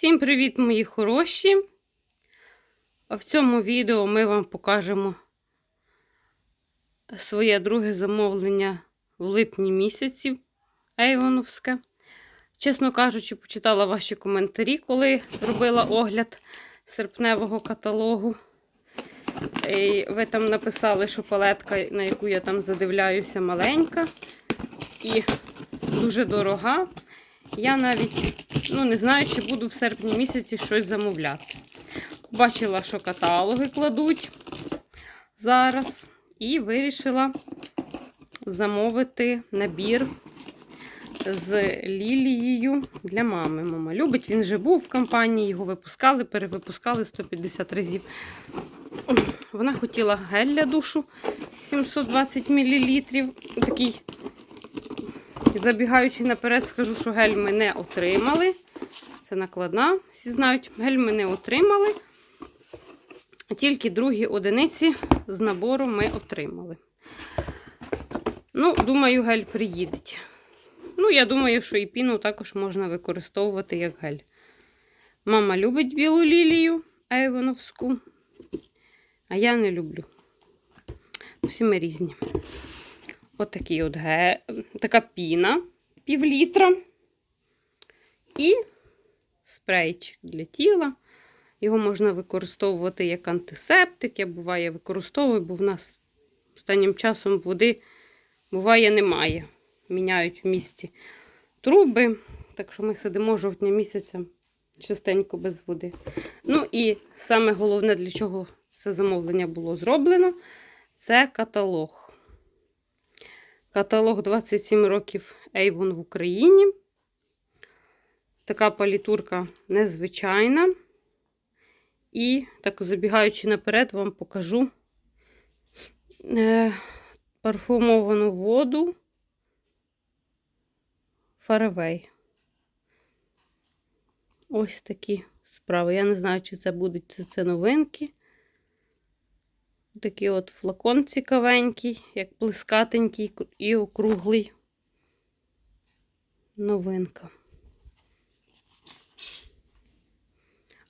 Всім привіт, мої хороші! В цьому відео ми вам покажемо своє друге замовлення в липні місяці Ейвоновське. Чесно кажучи, почитала ваші коментарі, коли робила огляд серпневого каталогу. І ви там написали, що палетка, на яку я там задивляюся, маленька і дуже дорога. Я навіть ну, не знаю, чи буду в серпні місяці щось замовляти. Бачила, що каталоги кладуть зараз, і вирішила замовити набір з лілією для мами. Мама любить, він вже був в компанії, його випускали, перевипускали 150 разів. Вона хотіла гель для душу 720 мл. Такий Забігаючи наперед, скажу, що гель ми не отримали. Це накладна, всі знають, гель ми не отримали. Тільки другі одиниці з набору ми отримали. Ну, думаю, гель приїде. Ну, я думаю, що і піну також можна використовувати як гель. Мама любить білу лілію Ейвоновську, а я не люблю. Всі ми різні. Отакий от, ге... така піна пів літра. І спрейчик для тіла. Його можна використовувати як антисептик. Я буває використовую, бо в нас останнім часом води буває немає. Міняють в місті труби. Так що ми сидимо жовтня місяця частенько без води. Ну і саме головне, для чого це замовлення було зроблено, це каталог. Каталог 27 років Avon в Україні. Така палітурка незвичайна. І, так забігаючи наперед, вам покажу е, парфумовану воду Фаравей. Ось такі справи. Я не знаю, чи це будуть це, новинки. Такий от флакон цікавенький, як плескатенький і округлий новинка.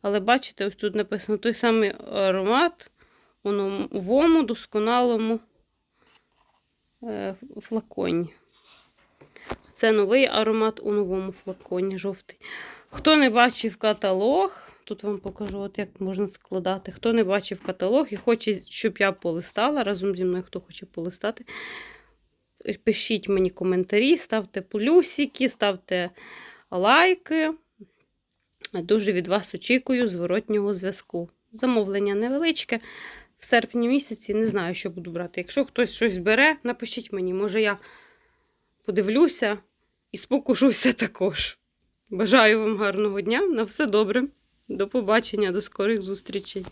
Але бачите, ось тут написано той самий аромат у новому досконалому е, флаконі. Це новий аромат у новому флаконі жовтий. Хто не бачив каталог, Тут вам покажу, от як можна складати. Хто не бачив каталог і хоче, щоб я полистала разом зі мною, хто хоче полистати, пишіть мені коментарі, ставте плюсики, ставте лайки. Дуже від вас очікую зворотнього зв'язку. Замовлення невеличке. В серпні місяці не знаю, що буду брати. Якщо хтось щось бере, напишіть мені, може я подивлюся і спокушуся також. Бажаю вам гарного дня. На все добре. До побачення, до скорих зустрічей.